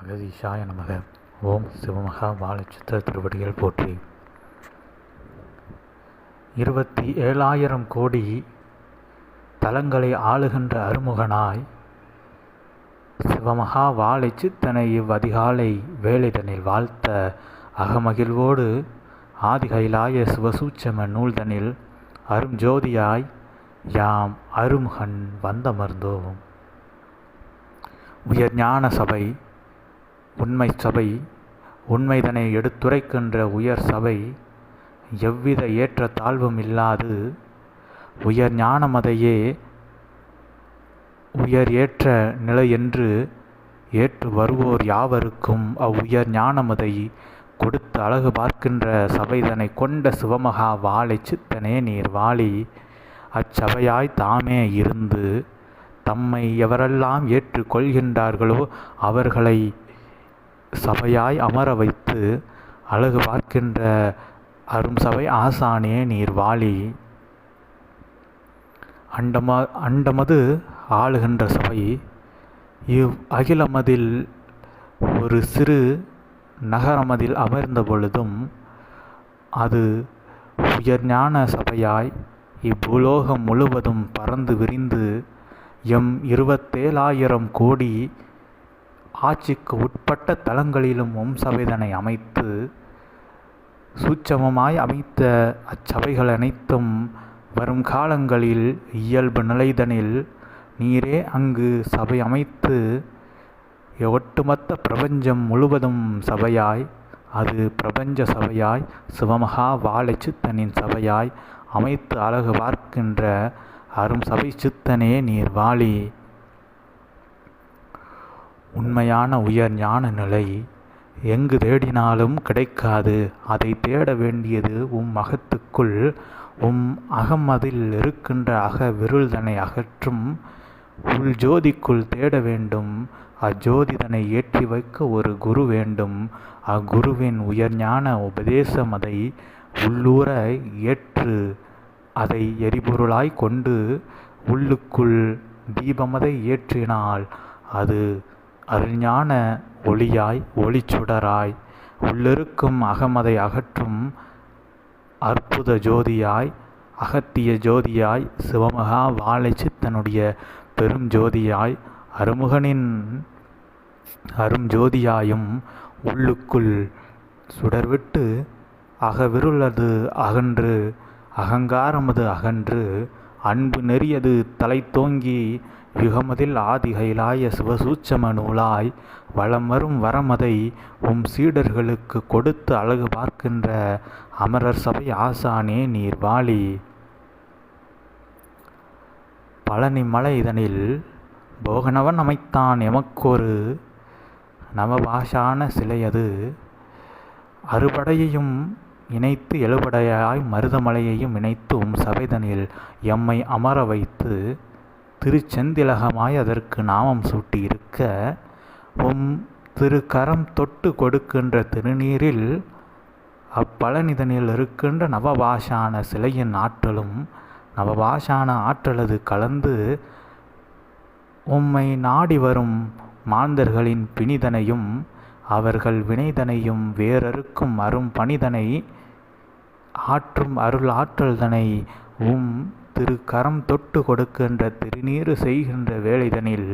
அகதீஷாய நமக. ஓம் சிவமகா பாலச்சித்திர திருவடிகள் போற்றி. இருபத்தி ஏழாயிரம் கோடி தலங்களை ஆளுகின்ற அருமுகனாய் சிவமகா வாழை சித்தனை இவ்வதிகாலை வேலைதனில் வாழ்த்த அகமகிழ்வோடு ஆதிகைலாய சிவசூச்சம நூல்தனில் அரும் ஜோதியாய் யாம் அருமுகன் வந்தமர்ந்தோம். உயர் ஞான சபை உண்மை சபை உண்மைதனை எடுத்துரைக்கின்ற உயர் சபை எவ்வித ஏற்ற தாழ்வும் இல்லாது உயர் ஞானமதையே உயர் ஏற்ற நிலை என்று ஏற்று வருவோர் யாவருக்கும் அவ்வுயர் ஞானமதை கொடுத்து அழகு பார்க்கின்ற சபைதனை கொண்ட சிவமகா வாழை சித்தனே நீர் வாழி. அச்சபையாய் தாமே இருந்து தம்மை எவரெல்லாம் ஏற்றுக்கொள்கின்றார்களோ அவர்களை சபையாய் அமர வைத்து அழகு பார்க்கின்ற அரும் சபை ஆசானே நீர் வாழி அண்டமா அண்டமது ஆளுகின்ற சபை. இவ் அகிலமதில் ஒரு சிறு நகரமதில் அமர்ந்த பொழுதும் அது உயர்ஞான சபையாய் இப்பூலோகம் முழுவதும் பறந்து விரிந்து எம் இருபத்தேழாயிரம் கோடி ஆட்சிக்கு உட்பட்ட தலங்களிலும் உம் சபைதனை அமைத்து சூட்சமமாய் அமைத்த அச்சபைகள் அனைத்தும் வரும் காலங்களில் இயல்பு நிலைதனில் நீரே அங்கு சபை அமைத்து ஒட்டுமொத்த பிரபஞ்சம் முழுவதும் சபையாய் அது பிரபஞ்ச சபையாய் சிவமகா வாழை சித்தனின் சபையாய் அமைத்து அழகு பார்க்கின்ற அரும் சபை சித்தனே நீர் வாழி உண்மையான உயர் ஞான நிலை எங்கு தேடினாலும் கிடைக்காது. அதை தேட வேண்டியது உம் அகத்துக்குள் உம் அகமதில் இருக்கின்ற அக விருள்தனை அகற்றும் உள் ஜோதிக்குள் தேட வேண்டும். அஜோதிதனை ஏற்றி வைக்க ஒரு குரு வேண்டும். அக்குருவின் உயர்ஞான உபதேசம் அதை உள்ளூர ஏற்று அதை எரிபொருளாய் கொண்டு உள்ளுக்குள் தீபமதை ஏற்றினால் அது அருஞான ஒளியாய் ஒளி சுடராய் உள்ளிருக்கும் அகமதை அகற்றும் அற்புத ஜோதியாய் அகத்திய ஜோதியாய் சிவமகா வாழை சித்தனுடைய பெரும் ஜோதியாய் அருமுகனின் அரும் ஜோதியாயும் உள்ளுக்குள் சுடர்விட்டு அகவிருளது அகன்று அகங்காரமது அகன்று அன்பு நெறியது தலை தோங்கி யுகமதில் ஆதிகைலாய சிவசூச்சம நூலாய் வளம் வரும் வரமதை உம் சீடர்களுக்கு கொடுத்து அழகு பார்க்கின்ற அமரர் சபை ஆசானே நீர் வாழி. பழனி மலை இதனில் போகனவன் அமைத்தான் எமக்கொரு நவபாஷான சிலையது அறுபடையையும் இணைத்து எழுபடையாய் மருதமலையையும் இணைத்து உம் சபைதனில் எம்மை அமர வைத்து திருச்செந்திலகமாய் அதற்கு நாமம் சூட்டியிருக்க உம் திருக்கரம் தொட்டு கொடுக்கின்ற திருநீரில் அப்பழனிதனில் இருக்கின்ற நவபாஷான சிலையின் ஆற்றலும் நவபாஷான ஆற்றலது கலந்து உம்மை நாடி வரும் மாந்தர்களின் பிணிதனையும் அவர்கள் வினைதனையும் வேறறுக்கும் அரும் பணிதனை ஆற்றும் அருள் ஆற்றல்தனை உம் திரு கரம் தொட்டு கொடுக்கின்ற திருநீறு செய்கின்ற வேலைதனில்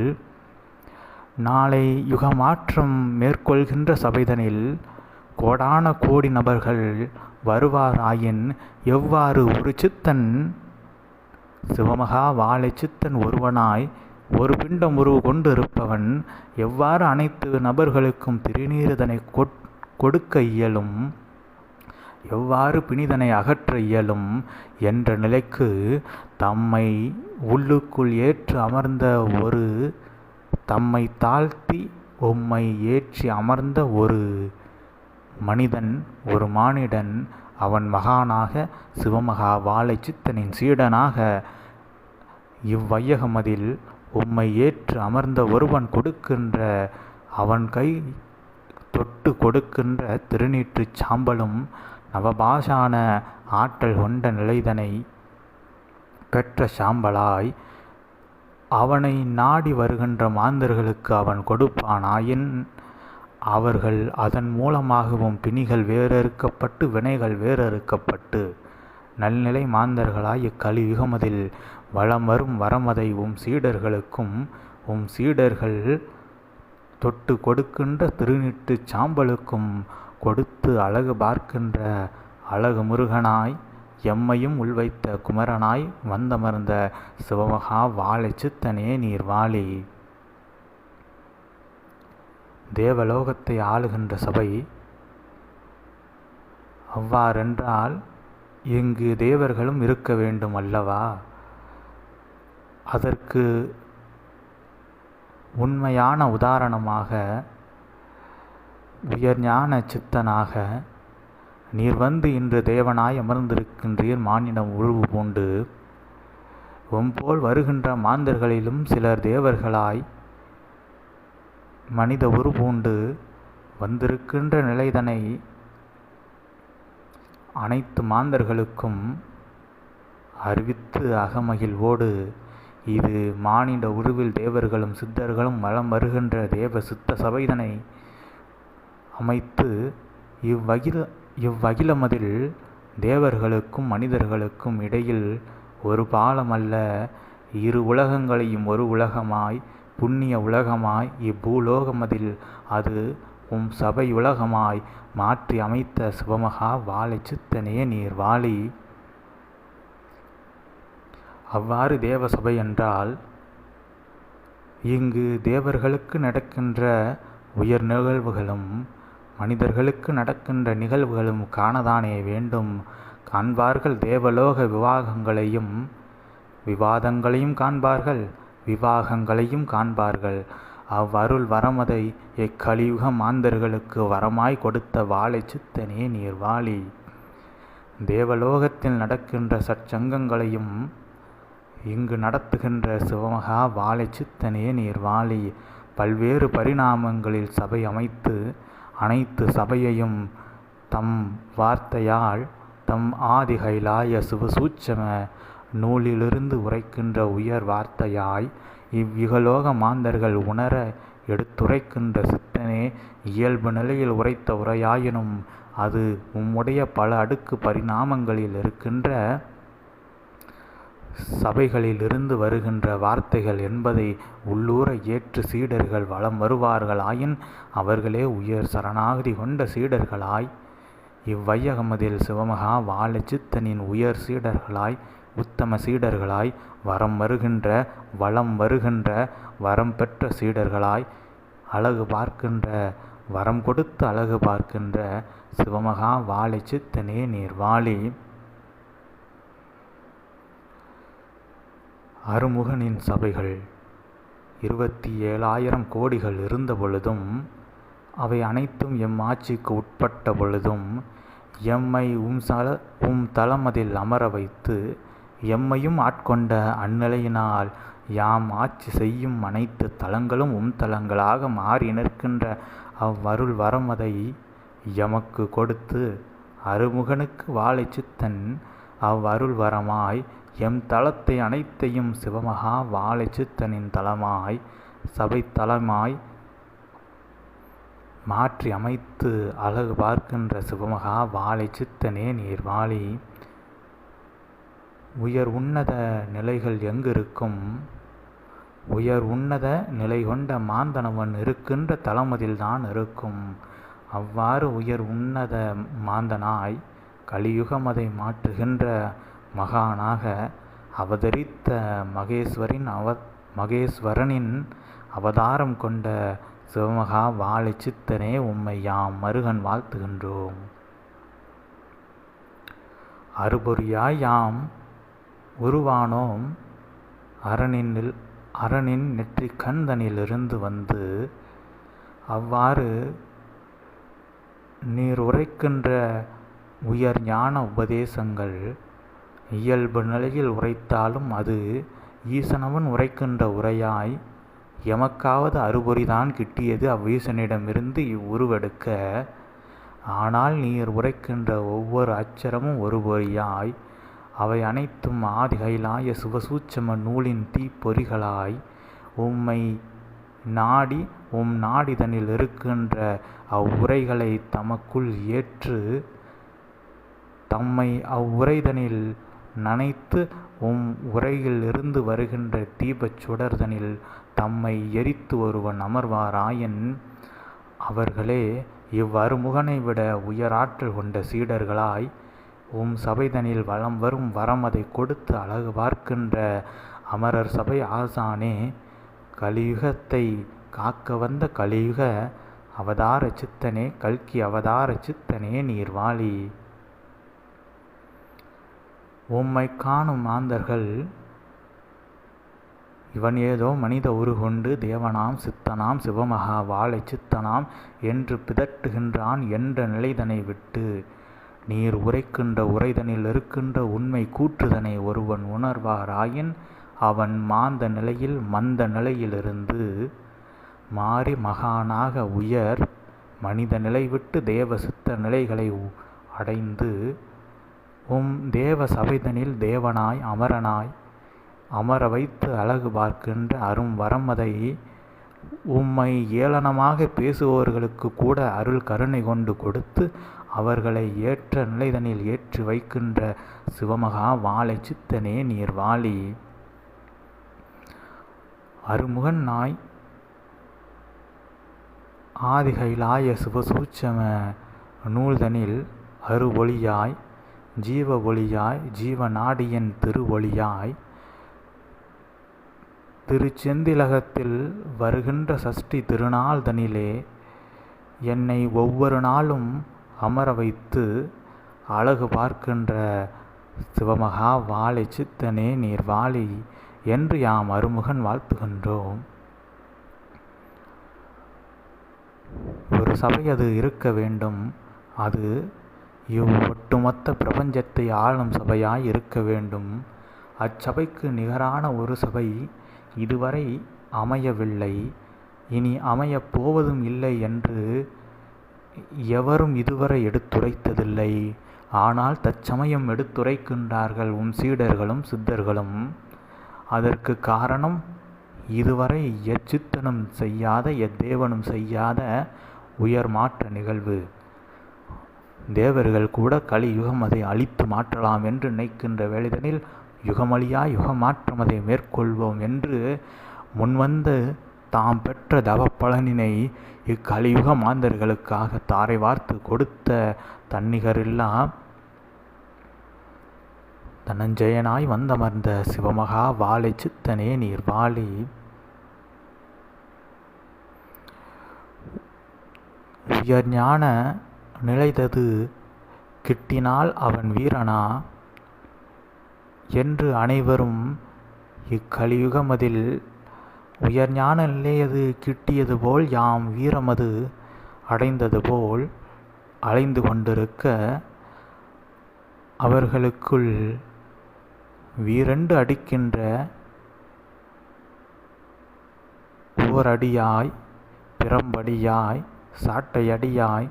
நாளை யுகமாற்றம் மேற்கொள்கின்ற சபைதனில் கோடான கோடி நபர்கள் வருவாராயின் எவ்வாறு ஒரு சித்தன் சிவமகா வாழை சித்தன் ஒருவனாய் ஒரு பிண்டம் உருவு கொண்டு இருப்பவன் எவ்வாறு அனைத்து நபர்களுக்கும் திருநீரதனை கொடுக்க இயலும்? எவ்வாறு பிணிதனை அகற்ற இயலும் என்ற நிலைக்கு தம்மை உள்ளுக்குள் ஏற்று அமர்ந்த ஒரு தம்மை தாழ்த்தி உம்மை ஏற்றி அமர்ந்த ஒரு மனிதன் ஒரு மானிடன் அவன் மகானாக சிவமகா வாழை சித்தனின் சீடனாக இவ்வையகமதில் உம்மை ஏற்று அமர்ந்த ஒருவன் கொடுக்கின்ற அவன் கை தொட்டு கொடுக்கின்ற திருநீற்றுச் சாம்பலும் நவபாஷான ஆற்றல் கொண்ட நிலைதனை பெற்ற சாம்பலாய் அவனை நாடி வருகின்ற மாந்தர்களுக்கு அவன் கொடுப்பானாயின் அவர்கள் அதன் மூலமாகவும் பிணிகள் வேறறுக்கப்பட்டு வினைகள் வேறறுக்கப்பட்டு நல்நிலை மாந்தர்களாய் இக்கலியுகமதில் வலம் வரும் வரமதை உம் சீடர்களுக்கும் உம் சீடர்கள் தொட்டு கொடுக்கின்ற திருநிட்டு சாம்பலுக்கும் கொடுத்து அழகு பார்க்கின்ற அழகு முருகனாய் எம்மையும் உள்வைத்த குமரனாய் வந்தமர்ந்த சிவமகா வாழை சித்தனே நீர் வாழி. தேவலோகத்தை ஆளுகின்ற சபை அவ்வாறென்றால் இங்கு தேவர்களும் இருக்க வேண்டும் அல்லவா? அதற்கு உண்மையான உதாரணமாக உயர்ஞான சித்தனாக நீர் வந்து இன்று தேவனாய் அமர்ந்திருக்கின்றீர் மானிடம் உருவு பூண்டு. உம்போல் வருகின்ற மாந்தர்களிலும் சிலர் தேவர்களாய் மனித உருபூண்டு வந்திருக்கின்ற நிலைதனை அனைத்து மாந்தர்களுக்கும் அறிவித்து அகமகிழ்வோடு இது மானிட உருவில் தேவர்களும் சித்தர்களும் வலம் வருகின்ற தேவ சித்த சபைதனை அமைத்து இவ்வகில இவ்வகிலமதில் தேவர்களுக்கும் மனிதர்களுக்கும் இடையில் ஒரு பாலமல்ல. இரு உலகங்களையும் ஒரு உலகமாய் புண்ணிய உலகமாய் இப்பூலோகமதில் அது உம் சபை உலகமாய் மாற்றி அமைத்த சுபமகா வாழை சித்தனையே நீர் வாழி அவ்வாறு தேவ சபை என்றால் இங்கு தேவர்களுக்கு நடக்கின்ற உயர் நிகழ்வுகளும் மனிதர்களுக்கு நடக்கின்ற நிகழ்வுகளும் காணதானே வேண்டும். காண்பார்கள் தேவலோக விவாகங்களையும் விவாதங்களையும் காண்பார்கள் விவாகங்களையும் காண்பார்கள். அவ்வருள் வரமதை எக்கலியுக மாந்தர்களுக்கு வரமாய் கொடுத்த வாழை சித்தனே நீர் வாழி தேவலோகத்தில் நடக்கின்ற சச்சங்கங்களையும் இங்கு நடத்துகின்ற சிவமகா வாழை சித்தனே நீர் வாழி பல்வேறு பரிணாமங்களில் சபை அமைத்து அனைத்து சபையையும் தம் வார்த்தையால் தம் ஆதிகைலாய சிவசூட்சம நூலிலிருந்து உரைக்கின்ற உயர் வார்த்தையாய் இவ்விகலோக மாந்தர்கள் உணர எடுத்துரைக்கின்ற சித்தனே இயல்பு நிலையில் உரைத்த உரையாயினும் அது உம்முடைய பல அடுக்கு பரிணாமங்களில் இருக்கின்ற சபைகளிலிருந்து வருகின்ற வார்த்தைகள் என்பதை உள்ளூர ஏற்று சீடர்கள் வலம் வருவார்களாயின் அவர்களே உயர் சரணாகதி கொண்ட சீடர்களாய். இவ்வையகமதில் சிவமகா வாழச்சித்தனின் உயர் சீடர்களாய் உத்தம சீடர்களாய் வரம் வருகின்ற வளம் வருகின்ற வரம் பெற்ற சீடர்களாய். அழகு பார்க்கின்ற வரம் கொடுத்து அழகு பார்க்கின்ற சிவமகா வாழை சித்தனே நீர் வாழி அருமுகனின் சபைகள். இருபத்தி ஏழாயிரம் கோடிகள் இருந்த பொழுதும் அவை அனைத்தும் எம் ஆட்சிக்கு உட்பட்ட பொழுதும் எம்மை உம் சல உம் தளமதில் அமர வைத்து எம்மையும் ஆட்கொண்ட அந்நிலையினால் யாம் ஆட்சி செய்யும் அனைத்து தலங்களும் உம் தலங்களாக மாறி நிற்கின்ற அவ்வருள் வரமதை எமக்கு கொடுத்து அருமுகனுக்கு வாழை சித்தன் அவ்வருள் வரமாய் எம் தலத்தை அனைத்தையும் சிவமகா வாழை சித்தனின் தலமாய் சபை தலமாய் மாற்றி அமைத்து அழகு பார்க்கின்ற சிவமகா வாழை சித்தனே நீர் வாழி. உயர் உன்னத நிலைகள் எங்கிருக்கும்? உயர் உன்னத நிலை கொண்ட மாந்தனவன் இருக்கின்ற தளமதில்தான் இருக்கும். அவ்வாறு உயர் உன்னத மாந்தனாய் கலியுகமதை மாற்றுகின்ற மகானாக அவதரித்த மகேஸ்வரின் அவ மகேஸ்வரனின் அவதாரம் கொண்ட சிவமகா வாழை சித்தனே உம்மை யாம் மருகன் வாழ்த்துகின்றோம். அறுபொறியாய் யாம் உருவானோம். அரணின் அரணின் நெற்றி கந்தனிலிருந்து வந்து அவ்வாறு நீர் உரைக்கின்ற உயர் ஞான உபதேசங்கள் இயல்பு நிலையில் உரைத்தாலும் அது ஈசனவன் உரைக்கின்ற உரையாய் எமக்காவது அறுபொறிதான் கிட்டியது அவ்வீசனிடமிருந்து இவ்வுருவெடுக்க. ஆனால் நீர் உரைக்கின்ற ஒவ்வொரு அச்சரமும் ஒரு பொறியாய் அவை அனைத்தும் ஆதி கைலாய நூலின் தீப்பொறிகளாய் உம்மை நாடி உம் நாடிதனில் இருக்கின்ற அவ்வுரைகளை தமக்குள் ஏற்று தம்மை அவ்வுரைதனில் நனைத்து உம் உரையிலிருந்து வருகின்ற தீபச் சுடர்தனில் தம்மை எரித்து ஒருவன் அமர்வாராயின் அவர்களே இவ்வருமுகனை விட உயராற்றல் கொண்ட சீடர்களாய் உம் சபைதனில் வலம் வரும் வரமதைக் கொடுத்து அழகு பார்க்கின்ற அமரர் சபை ஆசானே கலியுகத்தை காக்க வந்த கலியுக அவதார சித்தனே கல்கி அவதார சித்தனே நீர் வாழி உம்மை காணும் மாந்தர்கள் இவன் ஏதோ மனித உருகொண்டு தேவனாம் சித்தனாம் சிவமகா வாழை சித்தனாம் என்று பிதட்டுகின்றான் என்ற நிலைதனை விட்டு நீர் உரைக்கின்ற உரைதனில் இருக்கின்ற உண்மை கூற்றுதனை ஒருவன் உணர்வாராயின் அவன் மாந்த நிலையில் மந்த நிலையிலிருந்து மாறி மகானாக உயர் மனித நிலை விட்டு தேவ சித்த நிலைகளை அடைந்து உம் தேவ சபைதனில் தேவனாய் அமரனாய் அமர வைத்து அழகு பார்க்கின்ற அரும் வரமதை உம்மை ஏளனமாக பேசுபவர்களுக்கு கூட அருள் கருணை கொண்டு கொடுத்து அவர்களை ஏற்ற நிலைதனில் ஏற்றி வைக்கின்ற சிவமகா வாழை சித்தனே நீர் வாழி அருமுகன் நாய் ஆதிகைலாய சிவசூச்சம நூல்தனில் அருவொளியாய் ஜீவ ஒளியாய் ஜீவநாடியின் திரு ஒளியாய் திருச்செந்திலகத்தில் வருகின்ற சஷ்டி திருநாள் தனிலே என்னை ஒவ்வொரு நாளும் அமர வைத்து அழகு பார்க்கின்ற சிவமகா வாழை சித்தனே நீர் வாழி என்று யாம் அருமுகன் வாழ்த்துகின்றோம். ஒரு சபை அது இருக்க வேண்டும். அது இவ் ஒட்டுமொத்த பிரபஞ்சத்தை ஆளும் சபையாய் இருக்க வேண்டும். அச்சபைக்கு நிகரான ஒரு சபை இதுவரை அமையவில்லை. இனி அமையப் போவதும் இல்லை என்று எவரும் இதுவரை எடுத்துரைத்ததில்லை. ஆனால் தற்சமயம் எடுத்துரைக்கின்றார்கள் உம் சீடர்களும் சித்தர்களும். அதற்கு காரணம் இதுவரை எச்சித்தனும் செய்யாத எத்தேவனும் செய்யாத உயர் மாற்ற நிகழ்வு. தேவர்கள் கூட கலி யுகம் அதை அழித்து மாற்றலாம் என்று நினைக்கின்ற வேலைதனில் யுகமழியா யுகமாற்றம் அதை மேற்கொள்வோம் என்று முன்வந்து தாம் பெற்ற தவ பலனினை இக்கலியுக மாந்தர்களுக்காக தாரை வார்த்து கொடுத்த தன்னிகரெல்லாம் தனஞ்சயனாய் வந்தமர்ந்த சிவமகா வாழை சித்தனே நீர் வாழி உயர் ஞான நிலைதது கிட்டினால் அவன் வீரனா? என்று அனைவரும் இக்கலியுகமதில் உயர்ஞான நிலையது கிட்டியது போல் யாம் வீரமது அடைந்தது போல் அலைந்து கொண்டிருக்க அவர்களுக்குள் வீரண்டு அடிக்கின்ற ஓரடியாய் பிறம்படியாய் சாட்டையடியாய்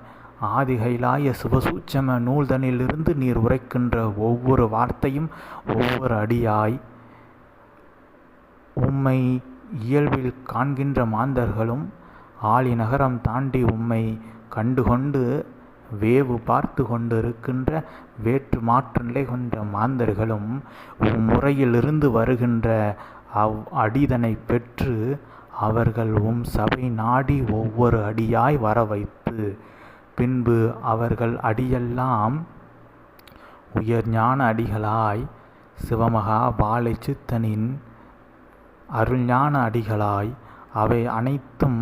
ஆதிகைலாய சிவசூட்சம நூல்தனிலிருந்து நீர் உரைக்கின்ற ஒவ்வொரு வார்த்தையும் ஒவ்வொரு அடியாய் உம்மை இயல்பில் காண்கின்ற மாந்தர்களும் ஆளி நகரம் தாண்டி உம்மை கண்டுகொண்டு வேவு பார்த்து கொண்டிருக்கின்ற வேற்று மாற்று நிலை கொண்ட மாந்தர்களும் உம்முறையிலிருந்து வருகின்ற அவ் அடிதனை பெற்று அவர்கள் உம் சபை நாடி ஒவ்வொரு அடியாய் வர வைத்து பின்பு அவர்கள் அடியெல்லாம் உயர் ஞான அடிகளாய் சிவமகா வாழை சித்தனின் அருள்ஞான அடிகளாய். அவை அனைத்தும்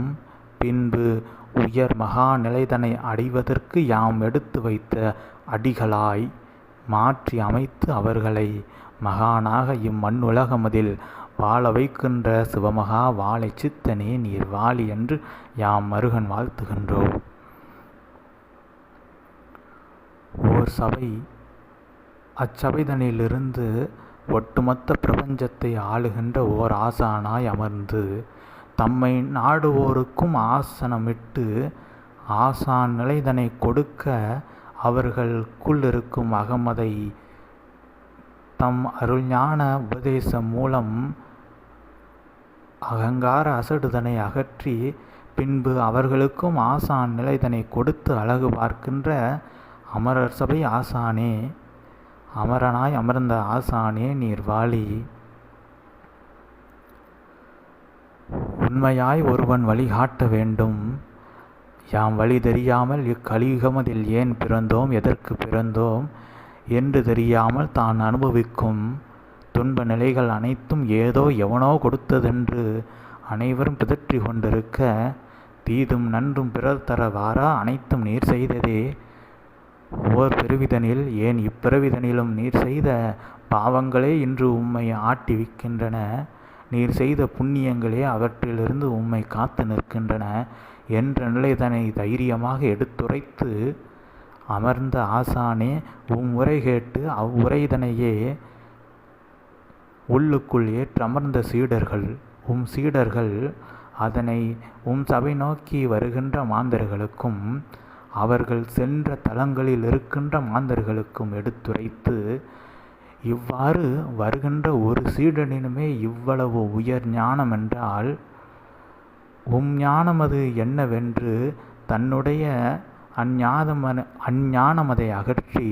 பின்பு உயர் மகா நிலைதனை அடைவதற்கு யாம் எடுத்து வைத்த அடிகளாய் மாற்றி அமைத்து அவர்களை மகானாக இம்மண்ணுலகமதில் வாழ வைக்கின்ற சிவமகா வாழை சித்தனே நீர் வாழி என்று யாம் மருகன் வாழ்த்துகின்றோம். ஓர் சபை. அச்சபைதனிலிருந்து ஒட்டுமொத்த பிரபஞ்சத்தை ஆளுகின்ற ஓர் ஆசானாய் அமர்ந்து தம்மை நாடுவோருக்கும் ஆசனமிட்டு ஆசான் நிலைதனை கொடுக்க அவர்களுக்குள் இருக்கும் அகமதை. தம் அருள்ஞான உபதேசம் மூலம் அகங்கார அசடுதனை அகற்றி பின்பு அவர்களுக்கும் ஆசான் நிலைதனை கொடுத்து அழகு பார்க்கின்ற அமரர் சபை ஆசானே அமரனாய் அமர்ந்த ஆசானே நீர் வாழி. உண்மையாய் ஒருவன் வழிகாட்ட வேண்டும். யாம் வழி தெரியாமல் இக்கலியுகமதில் ஏன் பிறந்தோம் எதற்கு பிறந்தோம் என்று தெரியாமல் தான் அனுபவிக்கும். துன்ப நிலைகள் அனைத்தும் ஏதோ எவனோ கொடுத்ததென்று அனைவரும் பிதற்றி கொண்டிருக்க தீதும் நன்றும் பிறர் தர வாரா அனைத்தும் நீர் செய்ததே. ஓர் பெருவிதனில் ஏன் இப்பிறவிதனிலும் நீர் செய்த பாவங்களே இன்று உம்மை ஆட்டிவிக்கின்றன நீர் செய்த புண்ணியங்களே அவற்றிலிருந்து உம்மை காத்து நிற்கின்றன என்ற நிலைதனை தைரியமாக எடுத்துரைத்து அமர்ந்த ஆசானே உம் உரை கேட்டு அவ்வுரைதனையே உள்ளுக்குள் ஏற்றமர்ந்த சீடர்கள் உம் சீடர்கள் அதனை உம் சபை நோக்கி வருகின்ற மாந்தர்களுக்கும் அவர்கள் சென்ற தலங்களில் இருக்கின்ற மாந்தர்களுக்கும் எடுத்துரைத்து இவ்வாறு வருகின்ற ஒரு சீடனினுமே இவ்வளவு உயர் ஞானம் என்றால் உம் ஞானமது என்னவென்று தன்னுடைய அஞ்ஞானமன அஞ்ஞானமதை அகற்றி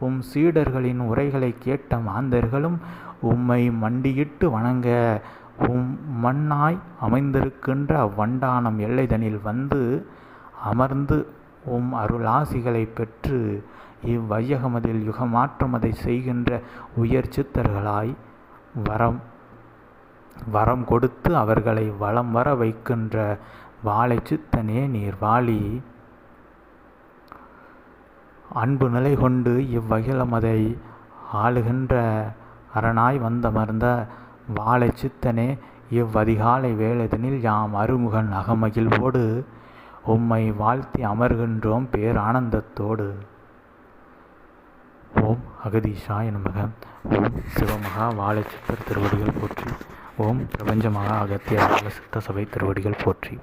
உம் சீடர்களின் உரைகளை கேட்ட மாந்தர்களும் உம்மை மண்டியிட்டு வணங்க உம் மண்ணாய் அமைந்திருக்கின்ற அவ்வண்டானம் எல்லைதனில் வந்து அமர்ந்து உம் அருளாசிகளை பெற்று இவ்வையகமதில் யுகமாற்றமதை செய்கின்ற உயர் சித்தர்களாய் வரம் வரம் கொடுத்து அவர்களை வளம் வர வைக்கின்ற வாழை சித்தனே நீர் வாழி. அன்பு நிலை கொண்டு இவ்வகிலமதை ஆளுகின்ற அரணாய் வந்தமர்ந்த வாழை சித்தனே இவ்வதிகாலை வேளதனில் யாம் அருமுகன் அகமகிழ்வோடு உம்மை வாழ்த்தி அமர்கின்றோம் பேரானந்தத்தோடு. ஓம் அகதீஷாய நமக. ஓம் சிவமகா வாழச்சித்தர் திருவடிகள் போற்றி. ஓம் பிரபஞ்ச மகா அகத்திய சித்த சபை திருவடிகள் போற்றி.